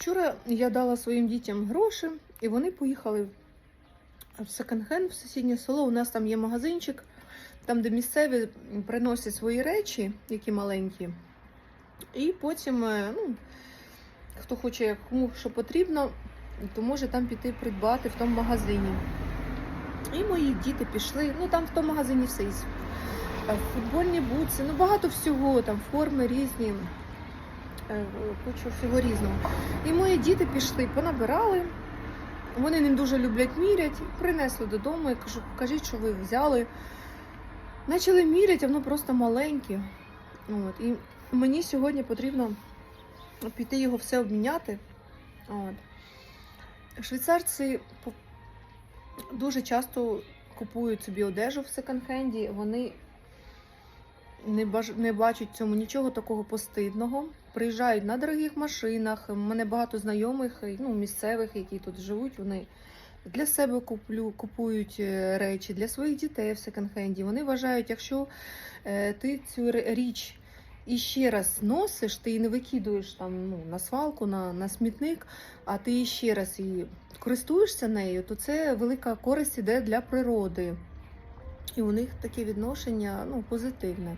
Вчора я дала своїм дітям гроші, і вони поїхали в секонд-хенд в сусіднє село. У нас там є магазинчик, там, де місцеві приносять свої речі, які маленькі. І потім, е, ну, хто хоче, кому що потрібно, то може там піти придбати в тому магазині. І мої діти пішли. Ну там в тому магазині все є. Е, Футбольні бутси, ну багато всього, там форми різні, кучу всього різного. І мої діти пішли, понабирали. Вони не дуже люблять мірять, принесли додому. Я кажу, покажіть, що ви взяли. Почали міряти, воно просто маленьке. От. І мені сьогодні потрібно піти його все обміняти. От. Швейцарці дуже часто купують собі одежу в секонд-хенді. Вони не, бачать цьому нічого такого постидного. Приїжджають на дорогих машинах. У мене багато знайомих, ну, місцевих, які тут живуть. Вони для себе куплю, купують е, речі, для своїх дітей в секонд-хенді. Вони вважають, якщо е, ти цю річ і ще раз носиш, ти її не викидуєш там ну, на свалку, на, на смітник, а ти її ще раз її користуєшся нею, то це велика користь іде для природи. І у них таке відношення ну, позитивне.